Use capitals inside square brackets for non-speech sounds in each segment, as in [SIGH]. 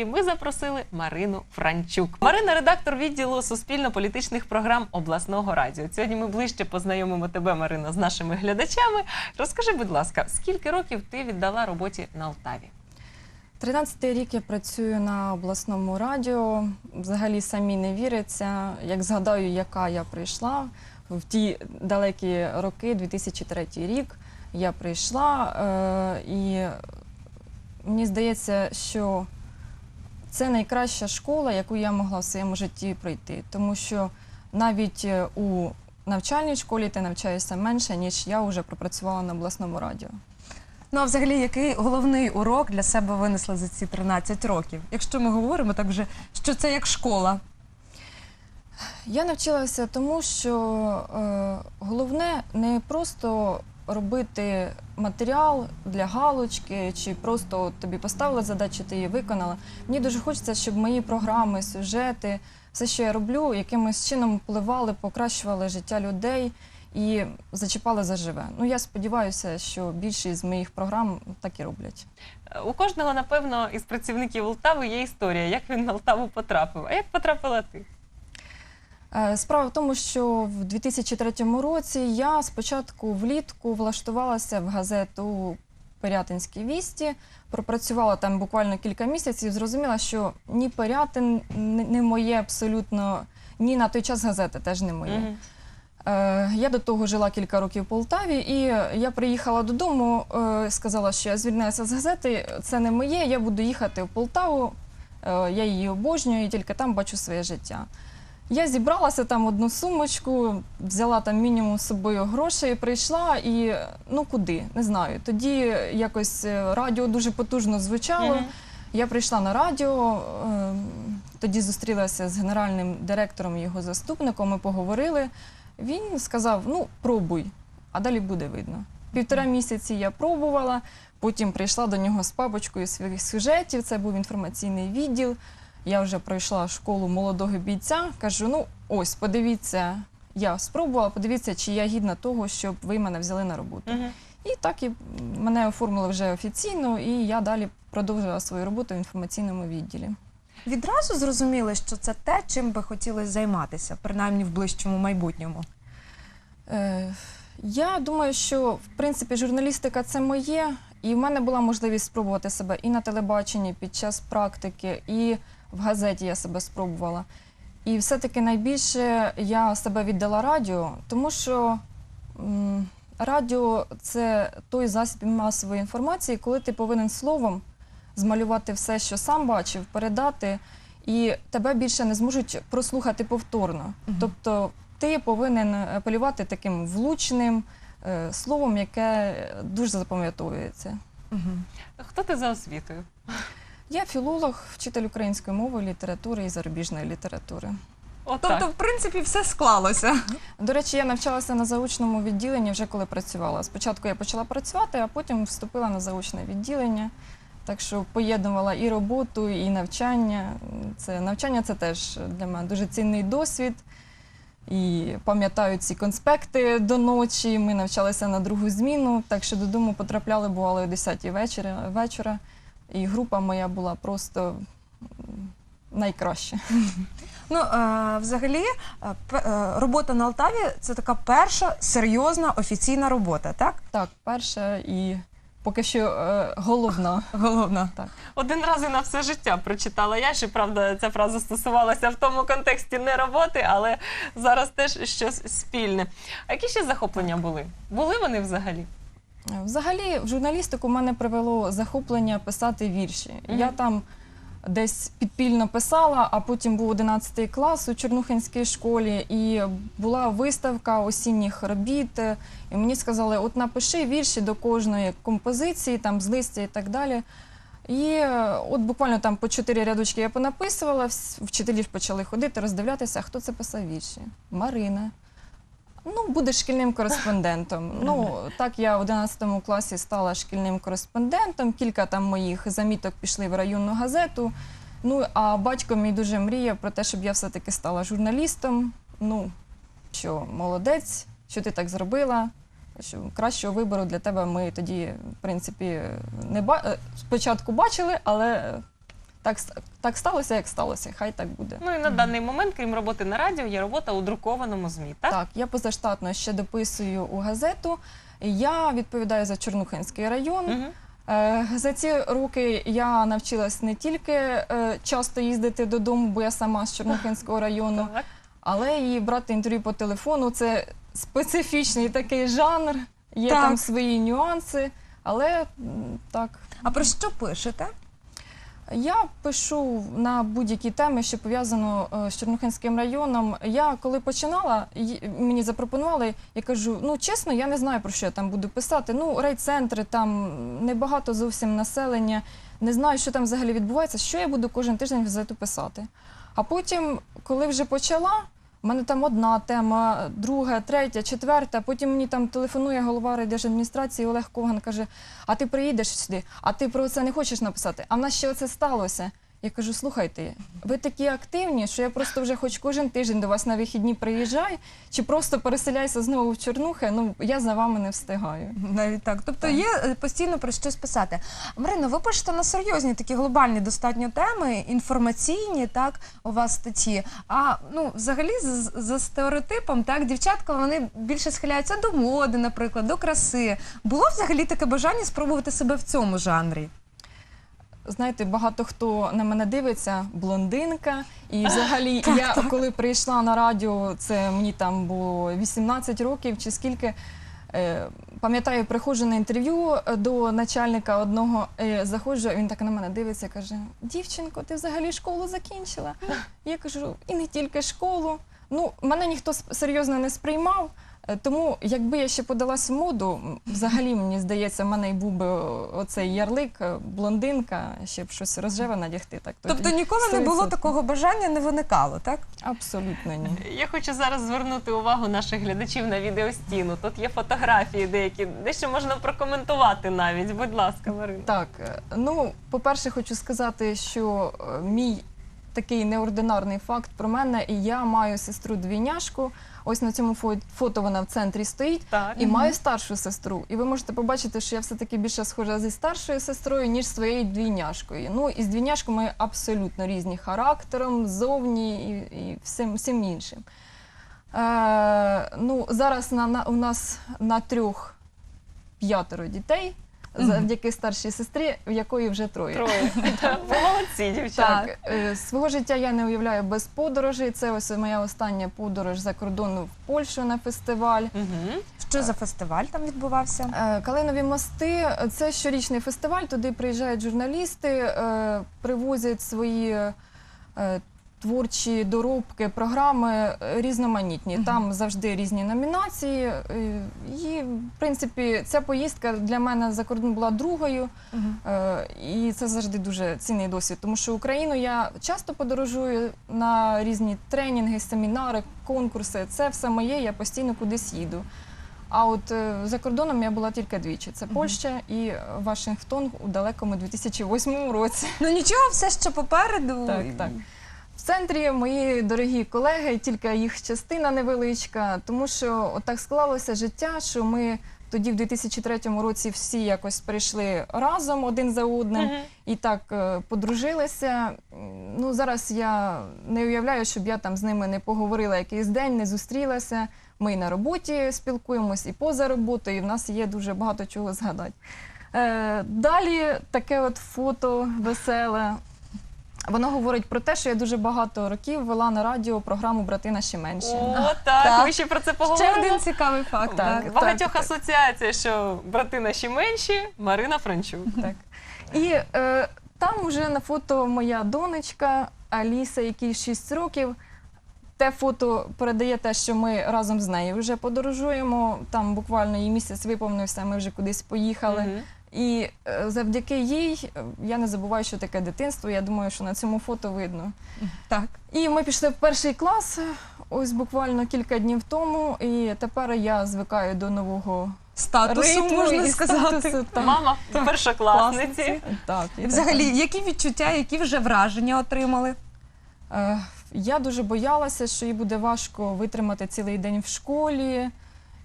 журналістки ми запросили Марину Франчук. Марина редактор відділу суспільно-політичних програм обласного радіо. Сьогодні ми ближче познайомимо тебе, Марина, з нашими глядачами. Розкажи, будь ласка, скільки років ти віддала роботі на Алтаві? 13-й рік я працюю на обласному радіо. Взагалі самі не віриться. Як згадаю, яка я прийшла в ті далекі роки, 2003 рік, я прийшла, е, і мені здається, що це найкраща школа, яку я могла в своєму житті пройти. Тому що навіть е, у навчальній школі ти навчаєшся менше, ніж я вже пропрацювала на обласному радіо. Ну а взагалі, який головний урок для себе винесли за ці 13 років? Якщо ми говоримо так вже, що це як школа. Я навчилася тому, що е, головне не просто робити матеріал для галочки, чи просто тобі поставили задачу, ти її виконала. Мені дуже хочеться, щоб мої програми, сюжети, все, що я роблю, якимось чином впливали, покращували життя людей і зачіпали заживе. Ну я сподіваюся, що більшість з моїх програм так і роблять. У кожного, напевно, із працівників Алтави є історія, як він на Алтаву потрапив. А як потрапила ти? Е, Справа в тому, що в 2003 році я спочатку влітку влаштувалася в газету Пирятинські вісті, пропрацювала там буквально кілька місяців, зрозуміла, що ні Пирятин не моє абсолютно, ні на той час газети теж не моє. Е, Я до того жила кілька років в Полтаві, і я приїхала додому, е, сказала, що я звільняюся з газети, це не моє, я буду їхати в Полтаву, я її обожнюю, і тільки там бачу своє життя. Я зібралася там одну сумочку, взяла там мінімум з собою грошей, прийшла і ну куди, не знаю. Тоді якось е, радіо дуже потужно звучало. Мгм. Я прийшла на радіо, е, тоді зустрілася з генеральним директором і його заступником. Ми поговорили. Він сказав: ну, пробуй, а далі буде видно. Півтора місяці я пробувала, потім прийшла до нього з папочкою своїх сюжетів. Це був інформаційний відділ. Я вже пройшла школу молодого бійця. Кажу: ну ось, подивіться, я спробувала, подивіться, чи я гідна того, щоб ви мене взяли на роботу. Мгм. І так і мене оформили вже офіційно, і я далі продовжила свою роботу в інформаційному відділі. Відразу зрозуміли, що це те, чим би хотілося займатися, принаймні в ближчому майбутньому. Е, я думаю, що в принципі журналістика це моє, і в мене була можливість спробувати себе і на телебаченні під час практики, і в газеті я себе спробувала. І все-таки найбільше я себе віддала радіо, тому що м, радіо це той засіб масової інформації, коли ти повинен словом змалювати все, що сам бачив, передати, і тебе більше не зможуть прослухати повторно. Мгм. Тобто ти повинен апелювати таким влучним е, словом, яке дуже запам'ятовується. Угу. Хто ти за освітою? Я філолог, вчитель української мови, літератури і зарубіжної літератури. Отак. Тобто, в принципі, все склалося. До речі, я навчалася на заочному відділенні вже коли працювала. Спочатку я почала працювати, а потім вступила на заочне відділення. Так що поєднувала і роботу, і навчання. Це навчання це теж для мене дуже цінний досвід. І пам'ятаю ці конспекти до ночі. Ми навчалися на другу зміну, так що додому потрапляли бувало о 10 вечора, вечора. І група моя була просто найкраща. Ну, е, взагалі, е, п- е, робота на Алтаві це така перша серйозна офіційна робота, так? Так, перша і поки що е, головна. Головна. Так. Один раз і на все життя прочитала я. Щоправда, ця фраза стосувалася в тому контексті не роботи, але зараз теж щось спільне. А які ще захоплення були? Були вони взагалі? Взагалі, в журналістику мене привело захоплення писати вірші. Мгм. Я там десь підпільно писала, а потім був 11 клас у Чернухинській школі, і була виставка осінніх робіт. І мені сказали: от напиши вірші до кожної композиції, там з листя і так далі. І е, от буквально там по чотири рядочки я понаписувала, вс- вчителі ж почали ходити, роздивлятися, хто це писав вірші. Марина. Ну, будеш шкільним кореспондентом. Ну, так я в 11 класі стала шкільним кореспондентом. Кілька там моїх заміток пішли в районну газету. Ну, а батько мій дуже мріяв про те, щоб я все-таки стала журналістом. Ну, що молодець, що ти так зробила. Що кращого вибору для тебе ми тоді, в принципі, не ба... е, спочатку бачили, але так, с- так сталося, як сталося. Хай так буде. Ну і на даний момент, крім роботи на радіо, є робота у друкованому ЗМІ, так? Так, я позаштатно ще дописую у газету. Я відповідаю за Чорнухинський район. Мгм. Е, За ці роки я навчилась не тільки е, часто їздити додому, бо я сама з Чорнухинського [LAUGHS] району, Так. але і брати інтерв'ю по телефону. Це специфічний такий жанр, є Так. там свої нюанси. Але м, так, А про що пишете? Я пишу на будь-які теми, що пов'язано е, з Чорнухинським районом. Я коли починала, мені запропонували, я кажу: ну чесно, я не знаю про що я там буду писати. Ну, райцентри, там небагато зовсім населення, не знаю, що там взагалі відбувається, що я буду кожен тиждень в газету писати. А потім, коли вже почала. У мене там одна тема, друга, третя, четверта. Потім мені там телефонує голова райдержадміністрації Олег Коган, каже: А ти приїдеш сюди, а ти про це не хочеш написати? А в нас ще оце сталося. Я кажу: слухайте, ви такі активні, що я просто вже хоч кожен тиждень до вас на вихідні приїжджаю, чи просто переселяюся знову в Чорнухи. Ну я за вами не встигаю. Навіть так. Тобто Так. є е, постійно про щось писати. Марино, ви пишете на серйозні такі глобальні достатньо теми, інформаційні, так, у вас статті. А ну, взагалі, за стереотипом, так, дівчатка вони більше схиляються до моди, наприклад, до краси. Було взагалі таке бажання спробувати себе в цьому жанрі? Знаєте, багато хто на мене дивиться, блондинка. І [LAUGHS] взагалі, я коли прийшла на радіо, це мені там було 18 років чи скільки. Е, пам'ятаю, приходжу на інтерв'ю е, до начальника одного, е, заходжу, він так на мене дивиться, каже: Дівчинко, ти взагалі школу закінчила? Я кажу, і не тільки школу. Ну, мене ніхто серйозно не сприймав. Е, Тому, якби я ще подалась в моду, взагалі мені здається, в мене й був би оцей ярлик, е, блондинка, ще б щось розжеве надягти. Так тоді Тобто ніколи не було такого бажання, не виникало, так? Абсолютно ні. Я хочу зараз звернути увагу наших глядачів на відеостіну. Тут є фотографії деякі, дещо можна прокоментувати навіть. Будь ласка, Марина. Так, е, ну, по-перше, хочу сказати, що е, мій такий неординарний факт про мене, і я маю сестру двійняшку. Ось на цьому фо- фото вона в центрі стоїть. Так. І маю старшу сестру. І ви можете побачити, що я все-таки більше схожа зі старшою сестрою, ніж своєю двійняшкою. Ну і з двійняшкою ми абсолютно різні характером, зовні і, і всім, всім іншим. Е, ну, зараз на, на, у нас на трьох п'ятеро дітей. Завдяки старшій сестрі, в якої вже троє. Троє. [LAUGHS] [LAUGHS] Молодці, дівчата. Так, е, свого життя я не уявляю без подорожей. Це ось моя остання подорож за кордону в Польщу на фестиваль. Що за фестиваль там відбувався? Е, Калинові мости це щорічний фестиваль. Туди приїжджають журналісти, е, привозять свої е, творчі доробки, програми е, різноманітні. Там завжди різні номінації. Е, І, в принципі, ця поїздка для мене за кордон була другою. Е, І це завжди дуже цінний досвід, тому що Україну я часто подорожую на різні тренінги, семінари, конкурси. Це все моє, я постійно кудись їду. А от за кордоном я була тільки двічі: це Польща і Вашингтон у далекому 2008 році. Ну нічого, все ще попереду. Так, так. В центрі мої дорогі колеги, тільки їх частина невеличка, тому що от так склалося життя, що ми тоді, в 2003 році, всі якось прийшли разом один за одним Мгм. і так е, подружилися. Ну зараз я не уявляю, щоб я там з ними не поговорила якийсь день, не зустрілася. Ми і на роботі спілкуємось, і поза роботою. І в нас є дуже багато чого згадати. Е, далі таке от фото веселе. Воно говорить про те, що я дуже багато років вела на радіо програму Брати наші менші. О, так, Так. ми ще про це Ще поговоримо. один цікавий факт. Так. Так. Багатьох так. асоціацій, що брати наші менші, Марина Франчук. Так. І е, там вже на фото моя донечка Аліса, якій 6 років. Те фото передає те, що ми разом з нею вже подорожуємо. Там буквально їй місяць виповнився, ми вже кудись поїхали. Мгм. І е, завдяки їй е, я не забуваю, що таке дитинство. Я думаю, що на цьому фото видно. так. І ми пішли в перший клас ось буквально кілька днів тому. І тепер я звикаю до нового Статусу, ритму можна і сказати. статусу, так. Мама першокласниці. Так, і взагалі, які відчуття, які вже враження отримали? Е, Я дуже боялася, що їй буде важко витримати цілий день в школі.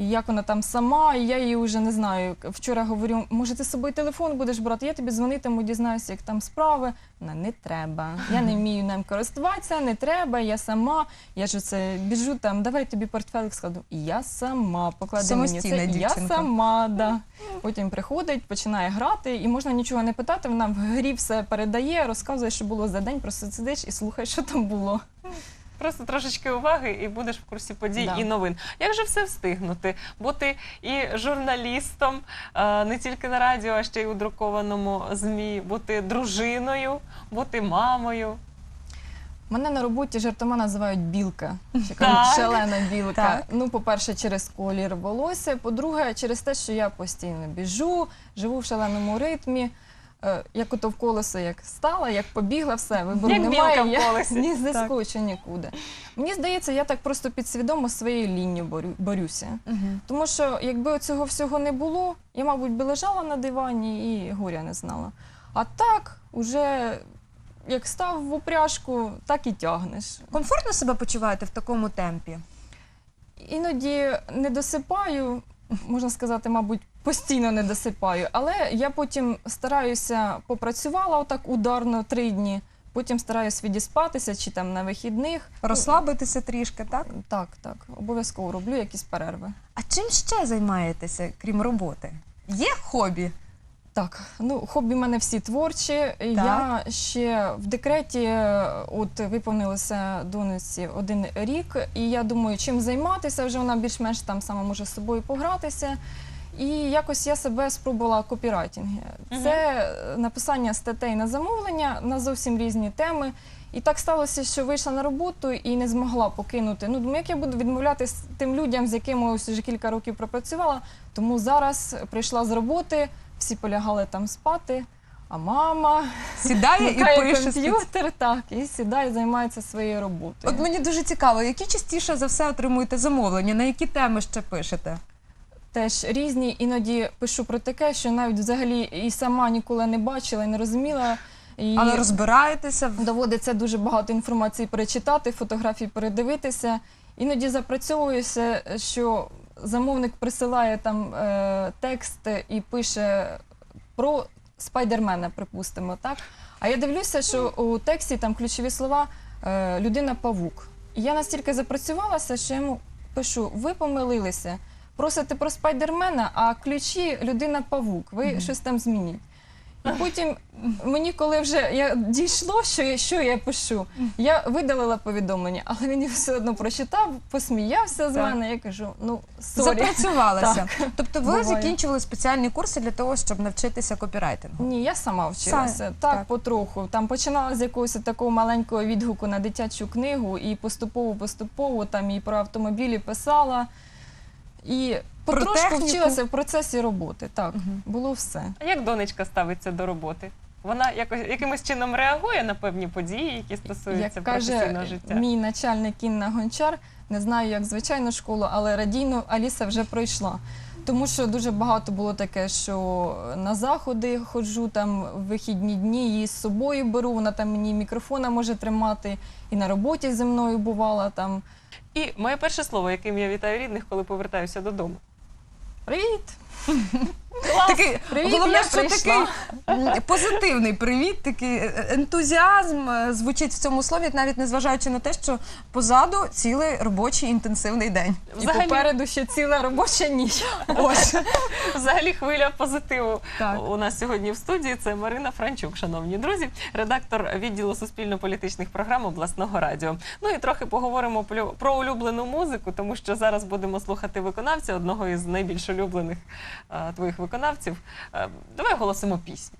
І як вона там сама, і я її вже не знаю. Вчора говорю, може, ти з собою телефон будеш брати, я тобі дзвонитиму, дізнаюся, як там справи. Вона не треба. Я не вмію ним користуватися, не треба, я сама. Я ж це біжу там, давай тобі портфелик складу. Я сама поклади мені це. І Я сама, да. Потім приходить, починає грати, і можна нічого не питати. Вона в грі все передає, розказує, що було за день, просто сидиш і слухаєш, що там було. Просто трошечки уваги і будеш в курсі подій Да. і новин. Як же все встигнути? Бути і журналістом е, не тільки на радіо, а ще й у друкованому змі, бути дружиною, бути мамою. Мене на роботі жартома називають білка. [LAUGHS] Кажуть, шалена білка. Так. Ну, по-перше, через колір волосся. По-друге, через те, що я постійно біжу, живу в шаленому ритмі. Е, Як ото в колесо, як стала, як побігла, все, вибору Як немає. в я колесі. Ні Так. зіскочу нікуди. Мені здається, я так просто підсвідомо з своєю лінією борю, борюся. Мгм. Тому що якби цього всього не було, я, мабуть, би лежала на дивані і горя не знала. А так, уже як став в упряжку, так і тягнеш. Комфортно себе почуваєте в такому темпі? Іноді не досипаю, можна сказати, мабуть, постійно не досипаю, але я потім стараюся попрацювала отак ударно три дні. Потім стараюсь відіспатися чи там на вихідних. Розслабитися трішки, так? Так, так, обов'язково роблю якісь перерви. А чим ще займаєтеся, крім роботи? Є хобі? Так, ну хобі в мене всі творчі. Я ще в декреті, е, от виповнилося донеці один рік, і я думаю, чим займатися. Вже вона більш-менш там сама може з собою погратися. І якось я себе спробувала копірайтинги. Це е, написання статей на замовлення на зовсім різні теми. І так сталося, що вийшла на роботу і не змогла покинути. Ну, думаю, як я буду відмовлятись тим людям, з якими ось вже кілька років пропрацювала. Тому зараз прийшла з роботи, всі полягали там спати, а мама Сідає і пише. комп'ютер, так, і сідає, займається своєю роботою. От мені дуже цікаво, які частіше за все отримуєте замовлення, на які теми ще пишете? Теж різні, іноді пишу про таке, що навіть взагалі і сама ніколи не бачила і не розуміла. І Але розбираєтеся в доводиться дуже багато інформації перечитати, фотографій передивитися. Іноді запрацьовуюся, що замовник присилає там е, текст і пише про спайдермена, припустимо, так? А я дивлюся, що у тексті там ключові слова е, людина-павук. І я настільки запрацювалася, що я йому пишу: ви помилилися, просите про спайдермена, а ключі людина-павук. Ви щось там змініть. І потім мені, коли вже я дійшло, що я, що я пишу, я видалила повідомлення, але він його все одно прочитав, посміявся з Так. мене. Я кажу: ну сорі. запрацювалися. Тобто ви Буває. закінчували спеціальні курси для того, щоб навчитися копірайтингу? Ні, я сама вчилася. Сам- так, так. потроху. Там починала з якогось такого маленького відгуку на дитячу книгу, і поступово, поступово там і про автомобілі писала. І потрошку техніку? вчилася в процесі роботи. Так, Мгм. було все. А як донечка ставиться до роботи? Вона якось якимось чином реагує на певні події, які стосуються Як професійного каже життя. мій начальник Інна Гончар, не знаю, як звичайну школу, але радійну Аліса вже пройшла. Тому що дуже багато було таке, що на заходи ходжу там в вихідні дні, її з собою беру, вона там мені мікрофона може тримати, і на роботі зі мною бувала там. І моє перше слово, яким я вітаю рідних, коли повертаюся додому. Привіт! [LAUGHS] Такий, Привіт, головне, я що прийшла. такий м, позитивний привіт, такий е, ентузіазм е, звучить в цьому слові, навіть незважаючи на те, що позаду цілий робочий інтенсивний день. І попереду ще ціла робоча ніч. Ось. [LAUGHS] Взагалі хвиля позитиву Так. у нас сьогодні в студії. Це Марина Франчук, шановні друзі, редактор відділу суспільно-політичних програм обласного радіо. Ну і трохи поговоримо плю- про улюблену музику, тому що зараз будемо слухати виконавця, одного із найбільш улюблених е, твоїх виконавців. Е, давай оголосимо пісню.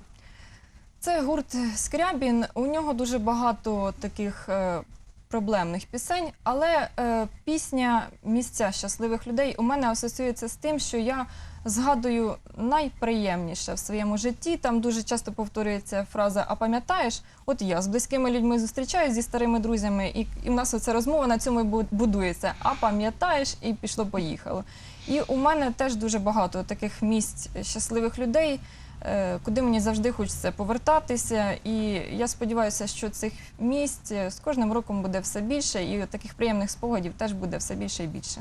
Це гурт Скрябін. У нього дуже багато таких е, проблемних пісень, але е, пісня Місця щасливих людей у мене асоціюється з тим, що я згадую найприємніше в своєму житті. Там дуже часто повторюється фраза А пам'ятаєш? От я з близькими людьми зустрічаюсь зі старими друзями, і, і в нас оця розмова на цьому будується. А пам'ятаєш, і пішло-поїхало. І у мене теж дуже багато таких місць щасливих людей, е, куди мені завжди хочеться повертатися. І я сподіваюся, що цих місць е, з кожним роком буде все більше, і таких приємних спогадів теж буде все більше і більше.